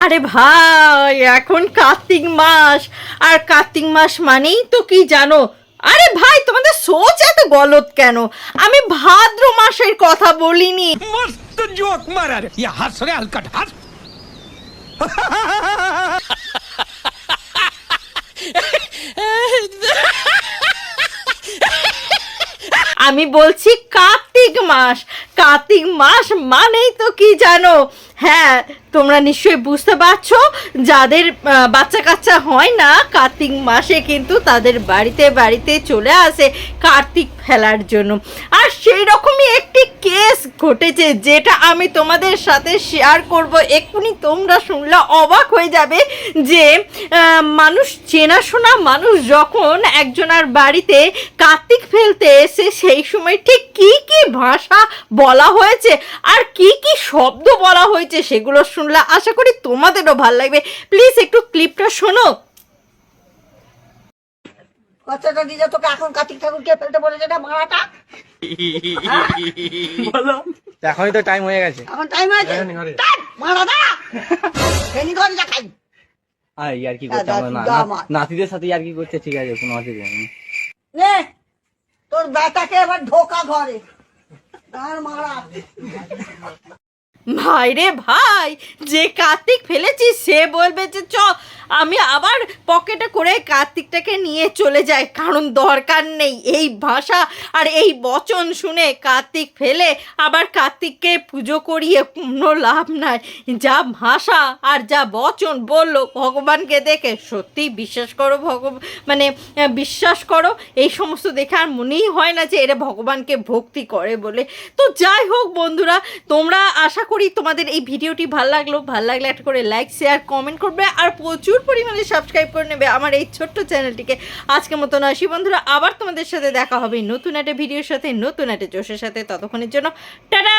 আরে ভাই এখন কার্তিক মাস। আর কার্তিক মাস মানেই তো কি জানো? আরে ভাই তোমাদের সোচ এত গলত কেন? আমি ভাদ্র মাসের কথা বলিনি। মস্ত জোক মারার ইয়া হালকা আমি বলছি কাক কার্তিক মাস। কার্তিক মাস মানেই তো কি জানো? হ্যাঁ তোমরা নিশ্চয়ই বুঝতে পারছ, যাদের বাচ্চা কাচ্চা হয় না, কার্তিক মাসে কিন্তু তাদের বাড়িতে বাড়িতে চলে আসে কার্তিক ফেলার জন্য। আর সেই রকমই একটি কেস ঘটেছে, যেটা আমি তোমাদের সাথে শেয়ার করব। এক্ষুনি তোমরা শুনলে অবাক হয়ে যাবে যে মানুষ চেনাশোনা মানুষ যখন একজনের বাড়িতে কার্তিক ফেলতে এসে সেই সময় ঠিক কি কি ভাষা বলা হয়েছে। আর কি কি শব্দ বলা হয়েছে সেগুলো শুনলে আশা করি তোমাদেরও ভালো লাগবে। প্লিজ একটু ক্লিপটা শোনো। দিলে তোকে এখন কার্তিক ঠাকুরকে ফেলতে বলেছে না ভাড়াটা এখনই তো টাইম হয়ে গেছে। এখন টাইম হয়েছে ধ্যাৎ, ভাড়াটা ফেনি ঘরে যা খাই আর ইয়ার কি করতে আমরা না-। নাতিদের সাথে ইয়ার কি করতে ঠিক আছে কোনো অসুবিধা নেই। নে তোর বেটাকে এবার ঢোকা ঘরে। ভাই রে ভাই যে কার্তিক ফেলেছি সে বলবে যে চ আমি আবার পকেটে করে কার্তিকটাকে নিয়ে চলে যাই, কারণ দরকার নেই। এই ভাষা আর এই বচন শুনে কার্তিক ফেলে, আবার কার্তিককে পুজো করিয়ে কোনো লাভ নাই। যা ভাষা আর যা বচন, বলল, ভগবানকে দেখে সত্যি বিশ্বাস করো ভগবান মানে বিশ্বাস করো, এই সমস্ত দেখে আর মনেই হয় না যে এরা ভগবানকে ভক্তি করে বলে। তো যাই হোক বন্ধুরা, তোমরা আশা করি তোমাদের এই ভিডিওটি ভালো লাগল। ভালো লাগলে একটা করে লাইক শেয়ার কমেন্ট করবে। আর প্রচুর পরিমাণে সাবস্ক্রাইব করে নেবে আমার এই ছোট্ট চ্যানেলটিকে আজকের মতন আসি বন্ধুরা, আবার তোমাদের সাথে দেখা হবে নতুন একটা ভিডিওর সাথে, নতুন একটা জোশের সাথে। ততক্ষণের জন্য, টাটা!